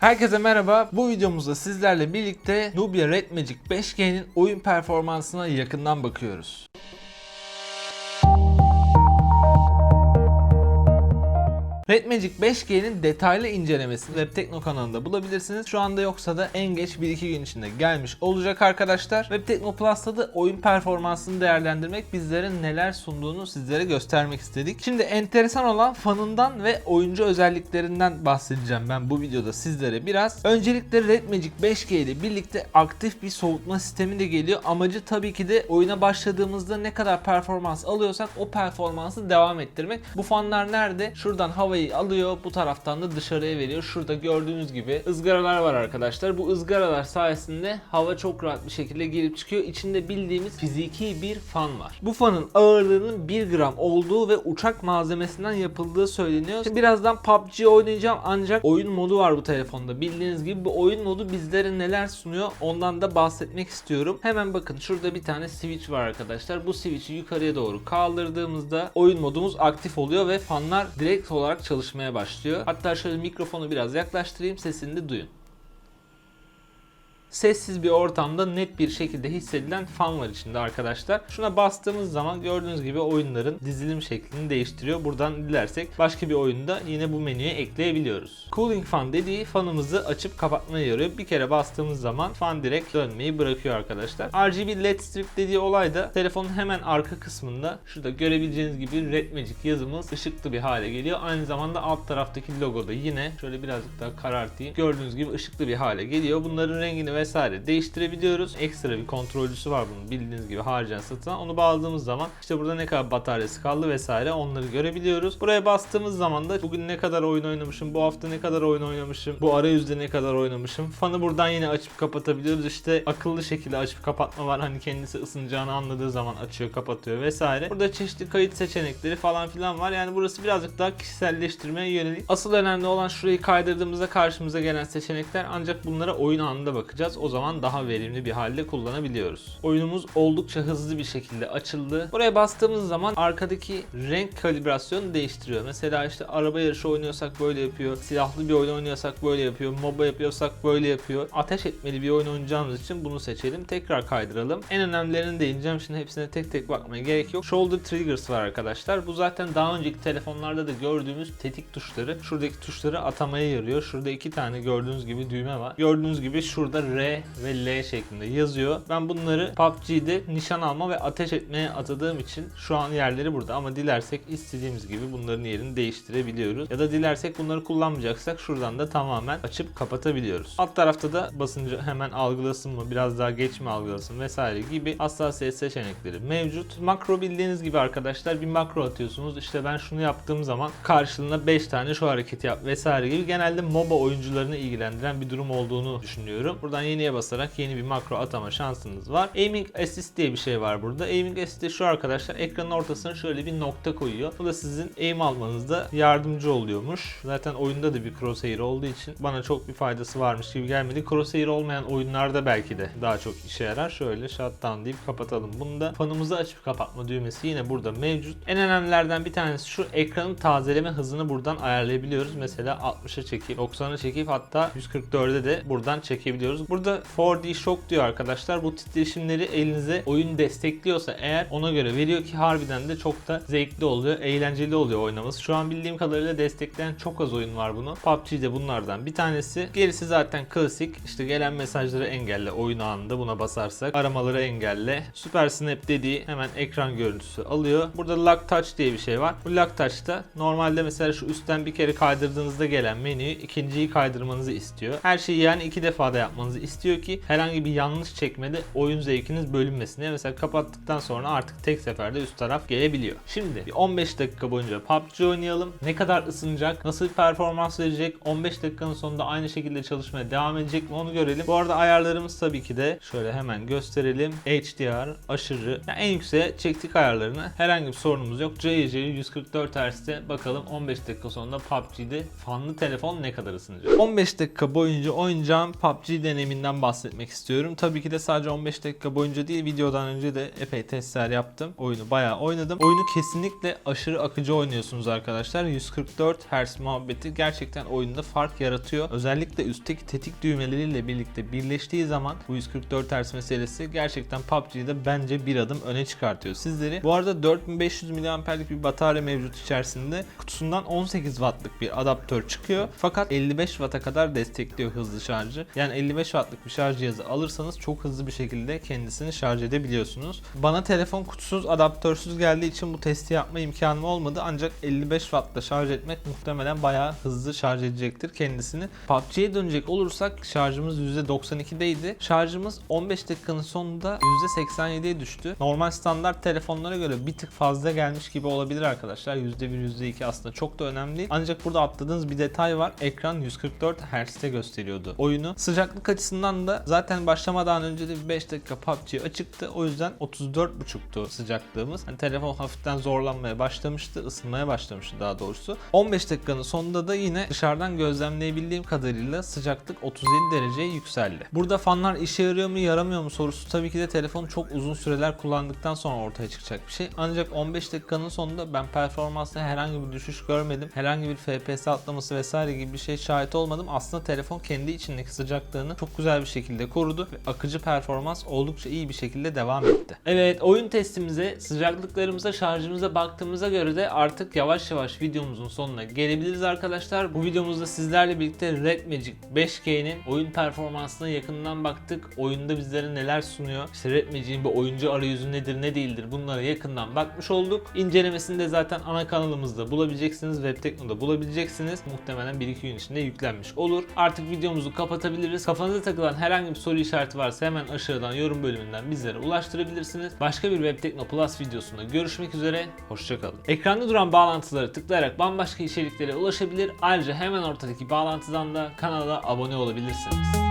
Herkese merhaba. Bu videomuzda sizlerle birlikte Nubia Red Magic 5G'nin oyun performansına yakından bakıyoruz. Red Magic 5G'nin detaylı incelemesini Webtekno kanalında bulabilirsiniz. Şu anda yoksa da en geç 1-2 gün içinde gelmiş olacak arkadaşlar. Webtekno Plus'ta da oyun performansını değerlendirmek bizlere neler sunduğunu sizlere göstermek istedik. Şimdi enteresan olan fanından ve oyuncu özelliklerinden bahsedeceğim ben bu videoda sizlere biraz. Öncelikle Red Magic 5G ile birlikte aktif bir soğutma sistemi de geliyor. Amacı tabii ki de oyuna başladığımızda ne kadar performans alıyorsak o performansı devam ettirmek. Bu fanlar nerede? Şuradan havayı alıyor, bu taraftan da dışarıya veriyor. Şurada gördüğünüz gibi ızgaralar var arkadaşlar. Bu ızgaralar sayesinde hava çok rahat bir şekilde girip çıkıyor. İçinde bildiğimiz fiziki bir fan var. Bu fanın ağırlığının 1 gram olduğu ve uçak malzemesinden yapıldığı söyleniyor. Şimdi birazdan PUBG oynayacağım ancak oyun modu var bu telefonda. Bildiğiniz gibi bu oyun modu bizlere neler sunuyor ondan da bahsetmek istiyorum. Hemen bakın şurada bir tane switch var arkadaşlar. Bu switch'i yukarıya doğru kaldırdığımızda oyun modumuz aktif oluyor ve fanlar direkt olarak çalışmaya başlıyor. Hatta şöyle mikrofonu biraz yaklaştırayım sesini de duyun sessiz bir ortamda net bir şekilde hissedilen fan var içinde arkadaşlar. Şuna bastığımız zaman gördüğünüz gibi oyunların dizilim şeklini değiştiriyor. Buradan dilersek başka bir oyunda yine bu menüye ekleyebiliyoruz. Cooling fan dediği fanımızı açıp kapatmaya yarıyor. Bir kere bastığımız zaman fan direkt dönmeyi bırakıyor arkadaşlar. RGB LED strip dediği olay da telefonun hemen arka kısmında şurada görebileceğiniz gibi Red Magic yazımız ışıklı bir hale geliyor. Aynı zamanda alt taraftaki logo da yine şöyle birazcık daha karartayım. Gördüğünüz gibi ışıklı bir hale geliyor. Bunların rengini vesaire değiştirebiliyoruz. Ekstra bir kontrolcüsü var bunun bildiğiniz gibi harcayan satılan. Onu bağladığımız zaman işte burada ne kadar bataryası kaldı vesaire onları görebiliyoruz. Buraya bastığımız zaman da bugün ne kadar oyun oynamışım, bu hafta ne kadar oyun oynamışım, bu arayüzde ne kadar oynamışım. Fanı buradan yine açıp kapatabiliyoruz. İşte akıllı şekilde açıp kapatma var. Hani kendisi ısınacağını anladığı zaman açıyor, kapatıyor vesaire. Burada çeşitli kayıt seçenekleri falan filan var. Yani burası birazcık daha kişiselleştirmeye yönelik. Asıl önemli olan şurayı kaydırdığımızda karşımıza gelen seçenekler ancak bunlara oyun anında bakacağız. O zaman daha verimli bir halde kullanabiliyoruz. Oyunumuz oldukça hızlı bir şekilde açıldı. Buraya bastığımız zaman arkadaki renk kalibrasyonu değiştiriyor. Mesela işte araba yarışı oynuyorsak böyle yapıyor. Silahlı bir oyun oynuyorsak böyle yapıyor. MOBA yapıyorsak böyle yapıyor. Ateş etmeli bir oyun oynayacağımız için bunu seçelim. Tekrar kaydıralım. En önemlilerini değineceğim. Şimdi hepsine tek tek bakmaya gerek yok. Shoulder triggers var arkadaşlar. Bu zaten daha önceki telefonlarda da gördüğümüz tetik tuşları. Şuradaki tuşları atamaya yarıyor. Şurada iki tane gördüğünüz gibi düğme var. Gördüğünüz gibi şurada R ve L şeklinde yazıyor. Ben bunları PUBG'de nişan alma ve ateş etmeye atadığım için şu an yerleri burada ama dilersek istediğimiz gibi bunların yerini değiştirebiliyoruz. Ya da dilersek bunları kullanmayacaksak şuradan da tamamen açıp kapatabiliyoruz. Alt tarafta da basıncı hemen algılasın mı, biraz daha geç mi algılasın vesaire gibi hassasiyet seçenekleri mevcut. Makro bildiğiniz gibi arkadaşlar bir makro atıyorsunuz. İşte ben şunu yaptığım zaman karşılığında 5 tane şu hareketi yap vesaire gibi genelde MOBA oyuncularını ilgilendiren bir durum olduğunu düşünüyorum. Buradan yeniye basarak yeni bir makro atama şansınız var. Aiming Assist diye bir şey var burada. Aiming Assist de şu arkadaşlar ekranın ortasına şöyle bir nokta koyuyor. Bu da sizin aim almanızda yardımcı oluyormuş. Zaten oyunda da bir crosshair olduğu için bana çok bir faydası varmış gibi gelmedi. Crosshair olmayan oyunlarda belki de daha çok işe yarar. Şöyle shutdown deyip kapatalım. Bunu da fanımızı açıp kapatma düğmesi yine burada mevcut. En önemlilerden bir tanesi şu ekranın tazeleme hızını buradan ayarlayabiliyoruz. Mesela 60'a çekip 90'a çekip hatta 144'e de buradan çekebiliyoruz. Burada 4D Shock diyor arkadaşlar. Bu titreşimleri elinize oyun destekliyorsa eğer ona göre veriyor ki harbiden de çok da zevkli oluyor, eğlenceli oluyor oynaması. Şu an bildiğim kadarıyla destekleyen çok az oyun var bunu. PUBG de bunlardan bir tanesi. Gerisi zaten klasik. İşte gelen mesajları engelle oyun anında buna basarsak. Aramaları engelle. Super Snap dediği hemen ekran görüntüsü alıyor. Burada Lock Touch diye bir şey var. Bu Lock Touch'ta normalde mesela şu üstten bir kere kaydırdığınızda gelen menüyü ikinciyi kaydırmanızı istiyor. Her şeyi yani iki defa da yapmanızı istiyor ki herhangi bir yanlış çekmede oyun zevkiniz bölünmesin diye. Mesela kapattıktan sonra artık tek seferde üst taraf gelebiliyor. Şimdi bir 15 dakika boyunca PUBG oynayalım. Ne kadar ısınacak, nasıl performans verecek, 15 dakikanın sonunda aynı şekilde çalışmaya devam edecek mi onu görelim. Bu arada ayarlarımız tabii ki de şöyle hemen gösterelim. HDR, aşırı, yani en yükseğe çektik ayarlarını. Herhangi bir sorunumuz yok. CC 144 Hz'de bakalım 15 dakika sonunda PUBG'de fanlı telefon ne kadar ısınacak. 15 dakika boyunca oynayacağım PUBG deneyimin deneyiminden bahsetmek istiyorum. Tabii ki de sadece 15 dakika boyunca değil videodan önce de epey testler yaptım. Oyunu bayağı oynadım. Oyunu kesinlikle aşırı akıcı oynuyorsunuz arkadaşlar. 144 Hz muhabbeti gerçekten oyunda fark yaratıyor. Özellikle üstteki tetik düğmeleriyle birlikte birleştiği zaman bu 144 Hz meselesi gerçekten PUBG'de bence bir adım öne çıkartıyor sizleri. Bu arada 4500 mAh'lik bir batarya mevcut içerisinde. Kutusundan 18 wattlık bir adaptör çıkıyor. Fakat 55 watt'a kadar destekliyor hızlı şarjı. Yani 55 wattlık bir şarj cihazı alırsanız çok hızlı bir şekilde kendisini şarj edebiliyorsunuz. Bana telefon kutusuz, adaptörsüz geldiği için bu testi yapma imkanım olmadı. Ancak 55 wattla şarj etmek muhtemelen bayağı hızlı şarj edecektir kendisini. PUBG'ye dönecek olursak şarjımız %92'deydi. Şarjımız 15 dakikanın sonunda %87'ye düştü. Normal standart telefonlara göre bir tık fazla gelmiş gibi olabilir arkadaşlar. %1, %2 aslında çok da önemli değil. Ancak burada atladığınız bir detay var. Ekran 144 Hz'te gösteriyordu oyunu. Sıcaklık açısından da zaten başlamadan önce de bir 5 dakika PUBG açıktı. O yüzden 34.5'tu sıcaklığımız. Hani telefon hafiften zorlanmaya başlamıştı, ısınmaya başlamıştı daha doğrusu. 15 dakikanın sonunda da yine dışarıdan gözlemleyebildiğim kadarıyla sıcaklık 37 dereceye yükseldi. Burada fanlar işe yarıyor mu yaramıyor mu sorusu tabii ki de telefonu çok uzun süreler kullandıktan sonra ortaya çıkacak bir şey. Ancak 15 dakikanın sonunda ben performansta herhangi bir düşüş görmedim. Herhangi bir FPS atlaması vesaire gibi bir şey şahit olmadım. Aslında telefon kendi içindeki sıcaklığını çok güzel bir şekilde korudu ve akıcı performans oldukça iyi bir şekilde devam etti. Evet oyun testimize, sıcaklıklarımıza, şarjımıza baktığımıza göre de artık yavaş yavaş videomuzun sonuna gelebiliriz arkadaşlar. Bu videomuzda sizlerle birlikte Red Magic 5K'nin oyun performansına yakından baktık. Oyunda bizlere neler sunuyor? İşte Red Magic'in bir oyuncu arayüzü nedir ne değildir bunlara yakından bakmış olduk. İncelemesini de zaten ana kanalımızda bulabileceksiniz. Webtekno'da bulabileceksiniz. Muhtemelen 1-2 gün içinde yüklenmiş olur. Artık videomuzu kapatabiliriz. Kafanıza takılan herhangi bir soru işareti varsa hemen aşağıdan yorum bölümünden bizlere ulaştırabilirsiniz. Başka bir Webtekno Plus videosunda görüşmek üzere. Hoşçakalın. Ekranda duran bağlantıları tıklayarak bambaşka içeriklere ulaşabilir. Ayrıca hemen ortadaki bağlantıdan da kanala abone olabilirsiniz.